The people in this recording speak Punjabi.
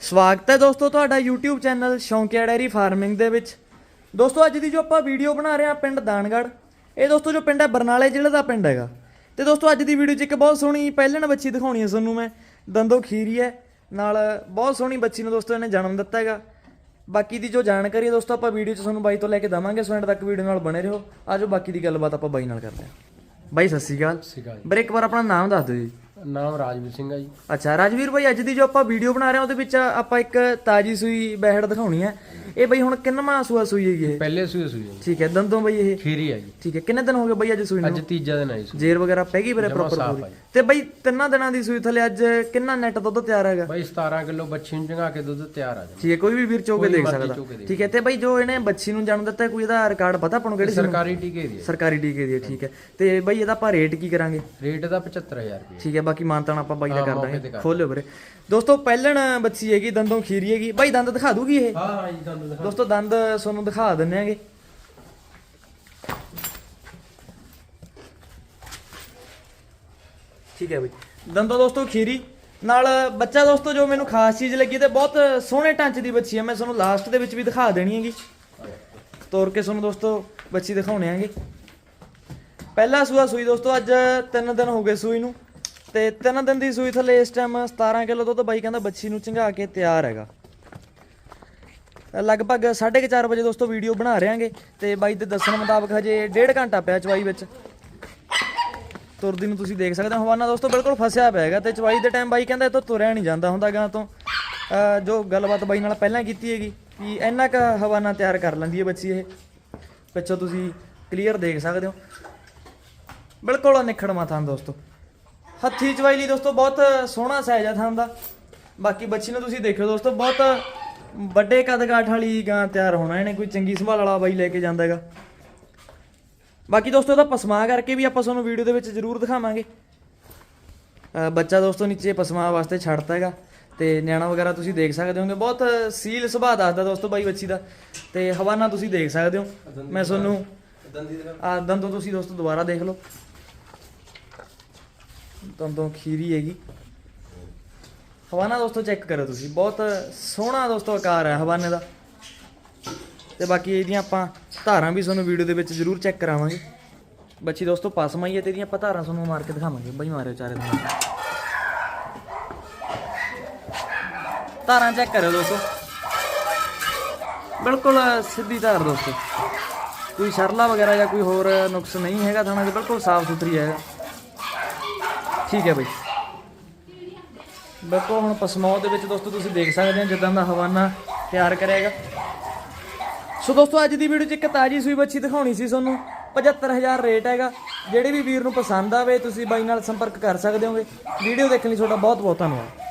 ਸਵਾਗਤ ਹੈ ਦੋਸਤੋ ਤੁਹਾਡਾ YouTube channel Shaunkia dairy farming ਦੇ ਵਿੱਚ। ਦੋਸਤੋ ਅੱਜ ਦੀ ਜੋ ਆਪਾਂ ਵੀਡੀਓ ਬਣਾ ਰਹੇ ਹਾਂ ਪਿੰਡ ਦਾਨਗੜ੍ਹ ਇਹ ਦੋਸਤੋ ਜੋ ਪਿੰਡ ਹੈ ਬਰਨਾਲੇ ਜ਼ਿਲ੍ਹੇ ਦਾ ਪਿੰਡ ਹੈਗਾ। ਤੇ ਦੋਸਤੋ ਅੱਜ ਦੀ ਵੀਡੀਓ 'ਚ ਇੱਕ ਬਹੁਤ ਸੋਹਣੀ ਪਹਿਲਣ ਬੱਚੀ ਦਿਖਾਉਣੀ ਹੈ ਤੁਹਾਨੂੰ ਮੈਂ ਦੰਦੋ ਖੀਰੀ ਹੈ। ਨਾਲ ਬਹੁਤ ਸੋਹਣੀ ਬੱਚੀ ਨੂੰ ਦੋਸਤੋ ਇਹਨੇ ਜਨਮ ਦਿੱਤਾ ਹੈਗਾ। ਬਾਕੀ ਦੀ ਜੋ ਜਾਣਕਾਰੀ ਹੈ ਦੋਸਤੋ ਆਪਾਂ ਵੀਡੀਓ 'ਚ ਤੁਹਾਨੂੰ ਬਾਈ ਤੋਂ ਲੈ ਕੇ ਦਵਾਂਗੇ ਸੋ ਐਂਡ ਤੱਕ ਵੀਡੀਓ ਨਾਲ ਬਣੇ ਰਹੋ। ਆਜੋ ਬਾਕੀ ਦੀ ਗੱਲਬਾਤ ਆਪਾਂ ਬਾਈ ਨਾਲ ਕਰਦੇ ਹਾਂ। ਬਾਈ ਸਤਿ ਸ਼੍ਰੀ ਅਕਾਲ। ਬਰੇ ਇੱਕ ਵਾਰ ਆਪਣਾ ਨਾਮ ਦੱਸ ਦਿਓ ਜੀ। ਨਾਮ ਰਾਜਵੀਰ ਸਿੰਘ ਆ ਜੀ। ਅੱਛਾ, ਰਾਜਵੀਰ ਭਾਈ, ਅੱਜ ਦੀ ਜੋ ਆਪਾਂ ਵੀਡੀਓ ਬਣਾ ਰਹੇ ਹਾਂ, ਉਹਦੇ ਵਿੱਚ ਆਪਾਂ ਇੱਕ ਤਾਜੀ ਸੂਈ ਬੈਹੜ ਦਿਖਾਉਣੀ ਹੈ। ਇਹ ਬਈ ਹੁਣ ਕਿੰਨਵਾਂ ਸੂਆ ਸੂਈ ਹੈਗੀ ਇਹ? ਪਹਿਲੇ ਸੂਏ ਸੂਈ ਠੀਕ ਹੈ ਦੰਦੋਂ ਬਈ ਇਹ? ਖੀਰੀ ਆ ਜੀ। ਠੀਕ ਹੈ ਕਿੰਨੇ ਦਿਨ ਹੋ ਗਏ ਬਈ ਅੱਜ ਸੂਈ ਅੱਜ ਨੂੰ ਤੀਜਾ ਦਿਨ ਆਈ ਸੂਈ। ਜੇਰ ਵਗੈਰਾ ਪੈ ਗਈ ਵੀਰੇ ਜਮਾਂ ਪ੍ਰੋਪਰ ਸਾਫ਼ ਪੂਰੀ? ਆ ਜੀ। ਤੇ ਬਈ ਤਿੰਨਾਂ ਦਿਨਾਂ ਦੀ ਸੂਈ ਥੱਲੇ ਅੱਜ ਕਿੰਨਾ ਨੈਟ ਦੁੱਧ ਤਿਆਰ ਹੈਗਾ? ਬਾਈ 17 ਕਿਲੋ ਬੱਚੀ ਨੂੰ ਚੰਗਾ ਕੇ ਦੁੱਧ ਤਿਆਰ ਆ ਜਾਂਦਾ ਠੀਕ ਹੈ ਕੋਈ ਵੀ ਵੀਰ ਚੋ ਕੇ ਕੋਈ ਦੇਖ ਮਰਜ਼ੀ ਸਕਦਾ। ਚੋ ਕੇ ਦੇਖ ਠੀਕ ਹੈ ਤੇ ਬਈ ਜੋ ਇਹਨੇ ਬੱਚੀ ਨੂੰ ਜਨਮ ਦਿੱਤਾ ਹੈ, ਕੋਈ ਇਹਦਾ ਰਿਕਾਰਡ ਪਤਾ ਆਪਾਂ ਨੂੰ ਕਿਹੜੀ ਸੀ? ਸਰਕਾਰੀ ਟੀਕੇ ਦੀ ਹੈ ਸਰਕਾਰੀ ਟੀਕੇ ਦੀ ਹੈ, ਠੀਕ ਹੈ। ਤੇ ਬਈ ਇਹਦਾ ਆਪਾਂ ਰੇਟ ਕੀ ਕਰਾਂਗੇ? ਰੇਟ ਦਾ 75000 ਰੁਪਏ। ਠੀਕ ਹੈ ਬਾਕੀ ਮਾਨਤਾਨ ਆਪਾਂ ਬਾਈ ਦਾ ਹਾਂ, ਕਰ ਦਾਂਗੇ। ਖੋਲਿਓ ਵੀਰੇ। ਦੋਸਤੋ ਪਹਿਲਣ ਬੱਚੀ ਹੈਗੀ ਦੰਦੋਂ ਖੀਰੀ ਹੈਗੀ। ਬਾਈ ਦੰਦ ਦਿਖਾ ਦੂਗੀ ਇਹ? ਹਾਂ ਹਾਂ ਜੀ ਤੁਹਾਨੂੰ ਦਿਖਾ। ਦੋਸਤੋ, ਦੰਦ ਤੁਹਾਨੂੰ ਦਿਖਾ ਦਿੰਨੇ ਆਂਗੇ। ਠੀਕ ਹੈ ਬਈ। ਦੰਦੋ ਦੋਸਤੋ, ਖੀਰੀ। ਨਾਲ ਬੱਚਾ ਦੋਸਤੋ, ਜੋ ਮੈਨੂੰ ਖਾਸ ਚੀਜ਼ ਲੱਗੀ ਤੇ ਬਹੁਤ ਸੋਹਣੇ ਢਾਂਚੇ ਦੀ ਬੱਚੀ ਹੈ ਮੈਂ ਤੁਹਾਨੂੰ ਲਾਸਟ ਦੇ ਵਿੱਚ ਵੀ ਦਿਖਾ ਦੇਣੀ ਹੈਗੀ। ਤੋਰ ਕੇ ਤੁਹਾਨੂੰ ਦੋਸਤੋ, ਬੱਚੀ ਦਿਖਾਉਣੇ ਆਂਗੇ। ਪਹਿਲਾ ਸੂਆ ਸੂਈ ਦੋਸਤੋ, ਅੱਜ 3 ਦਿਨ ਹੋ ਗਏ ਸੂਈ ਨੂੰ। ਤੇ 3 ਦਿਨ ਦੀ ਸੂਈ ਥੱਲੇ ਇਸ ਟਾਈਮ 17 ਕਿਲੋ ਦੁੱਧ ਬਾਈ ਕਹਿੰਦਾ ਬੱਚੀ ਨੂੰ ਚੰਗਾ ਕੇ ਤਿਆਰ ਹੈਗਾ। ਲਗਭਗ 4:30 ਵਜੇ ਦੋਸਤੋ ਵੀਡੀਓ ਬਣਾ ਰਹੇਾਂਗੇ ਤੇ ਬਾਈ ਦੇ ਦੱਸਣ ਮੁਤਾਬਕ ਹਜੇ ਡੇਢ ਘੰਟਾ ਪਿਆ ਚਵਾਈ ਵਿੱਚ। ਤੁਰਦੀ ਨੂੰ ਤੁਸੀਂ ਦੇਖ ਸਕਦੇ ਹੋ, ਹਵਾਨਾ ਦੋਸਤੋ ਬਿਲਕੁਲ ਫਸਿਆ ਪਿਆ ਹੈਗਾ ਤੇ ਚਵਾਈ ਦੇ ਟਾਈਮ ਬਾਈ ਕਹਿੰਦਾ ਇਹ ਤੋਂ ਤੁਰਿਆ ਨਹੀਂ ਜਾਂਦਾ ਹੁੰਦਾ ਗਾਂ ਤੋਂ। ਜੋ ਗੱਲਬਾਤ ਬਾਈ ਨਾਲ ਪਹਿਲਾਂ ਕੀਤੀ ਹੈਗੀ ਕਿ ਇੰਨਾ ਕ ਹਵਾਨਾ ਤਿਆਰ ਕਰ ਲੈਂਦੀ ਹੈ ਬੱਚੀ ਇਹ। ਪਿੱਛੋਂ ਤੁਸੀਂ ਕਲੀਅਰ ਦੇਖ ਸਕਦੇ ਹੋ। ਬਿਲਕੁਲ ਨਿਖੜਵਾ ਥਾਂ ਦੋਸਤੋ। ਹੱਥੀ ਚਵਾਈ ਲਈ ਦੋਸਤੋ ਬਹੁਤ ਸੋਹਣਾ ਸਾਈਜ਼ ਆ ਥਾਂ ਦਾ ਬਾਕੀ ਬੱਚੀ ਨੂੰ ਤੁਸੀਂ ਦੇਖਿਓ ਦੋਸਤੋ, ਬਹੁਤ ਵੱਡੇ ਕਦਕਾਠ ਵਾਲੀ ਗਾਂ ਤਿਆਰ ਹੋਣਾ, ਇਹਨੇ ਕੋਈ ਚੰਗੀ ਸੰਭਾਲ ਵਾਲਾ ਬਾਈ ਲੈ ਕੇ ਜਾਂਦਾ ਹੈਗਾ। ਬਾਕੀ ਦੋਸਤੋ, ਇਹਦਾ ਪਸਮਾ ਕਰਕੇ ਵੀ ਆਪਾਂ ਤੁਹਾਨੂੰ ਵੀਡੀਓ ਦੇ ਵਿੱਚ ਜ਼ਰੂਰ ਦਿਖਾਵਾਂਗੇ। ਬੱਚਾ ਦੋਸਤੋ ਨੀਚੇ ਪਸਮਾ ਵਾਸਤੇ ਛੱਡਤਾ ਹੈਗਾ, ਤੇ ਨਿਆਣਾ ਵਗੈਰਾ ਤੁਸੀਂ ਦੇਖ ਸਕਦੇ ਹੋਗੇ। ਬਹੁਤ ਸੀਲ ਸੁਭਾਅ ਦੱਸਦਾ ਦੋਸਤੋ ਬਾਈ ਬੱਚੀ ਦਾ, ਤੇ ਹਵਾਨਾ ਤੁਸੀਂ ਦੇਖ ਸਕਦੇ ਹੋ। ਮੈਂ ਤੁਹਾਨੂੰ ਆ, ਦੰਦੋਂ ਤੁਸੀਂ ਦੋਸਤੋ ਦੁਬਾਰਾ ਦੇਖ ਲਓ। ਦੰਦੋਂ ਖੀਰੀ ਹੈਗੀ। ਹਵਾਨਾ ਦੋਸਤੋ ਚੈੱਕ ਕਰੋ ਤੁਸੀਂ, ਬਹੁਤ ਸੋਹਣਾ ਦੋਸਤੋ ਆਕਾਰ ਹੈ ਹਵਾਨੇ ਦਾ। ਤੇ ਬਾਕੀ ਇਹਦੀਆਂ ਆਪਾਂ ਧਾਰਾਂ ਵੀ ਤੁਹਾਨੂੰ ਵੀਡੀਓ ਦੇ ਵਿੱਚ ਜ਼ਰੂਰ ਚੈੱਕ ਕਰਾਵਾਂਗੇ। ਬੱਚੀ ਦੋਸਤੋ ਪਸਮਾਈ ਹੈ ਤੇ ਇਹਦੀਆਂ ਆਪਾਂ ਧਾਰਾਂ ਤੁਹਾਨੂੰ ਮਾਰ ਕੇ ਦਿਖਾਵਾਂਗੇ। ਬਈ ਮਾਰਿਓ ਚਾਰੇ ਦਿਨ ਧਾਰਾਂ ਚੈੱਕ ਕਰਿਓ ਦੋਸਤੋ। ਬਿਲਕੁਲ ਸਿੱਧੀ ਧਾਰ ਦੋਸਤੋ। ਕੋਈ ਸ਼ਰਲਾ ਵਗੈਰਾ ਜਾਂ ਕੋਈ ਹੋਰ ਨੁਕਸ ਨਹੀਂ ਹੈਗਾ ਥਾਣਾ ਦੇ ਬਿਲਕੁਲ ਸਾਫ਼ ਸੁਥਰੀ ਹੈ ਠੀਕ ਹੈ ਬਈ। ਬਿਲਕੁਲ ਹੁਣ ਪਸਮੌ ਦੇ ਵਿੱਚ ਦੋਸਤੋ, ਤੁਸੀਂ ਦੇਖ ਸਕਦੇ ਹੋ ਜਿੱਦਾਂ ਦਾ ਹਵਾਨਾ ਤਿਆਰ ਕਰੇਗਾ। ਸੋ ਦੋਸਤੋ, ਅੱਜ ਦੀ ਵੀਡੀਓ 'ਚ ਇੱਕ ਤਾਜੀ ਸੂਈ ਬੱਚੀ ਦਿਖਾਉਣੀ ਸੀ ਤੁਹਾਨੂੰ। 75000 ਰੇਟ ਹੈਗਾ। ਜਿਹੜੇ ਵੀ ਵੀਰ ਨੂੰ ਪਸੰਦ ਆਵੇ, ਤੁਸੀਂ ਬਾਈ ਨਾਲ ਸੰਪਰਕ ਕਰ ਸਕਦੇ ਹੋਗੇ। ਵੀਡੀਓ ਦੇਖਣ ਲਈ ਤੁਹਾਡਾ ਬਹੁਤ ਬਹੁਤ ਧੰਨਵਾਦ।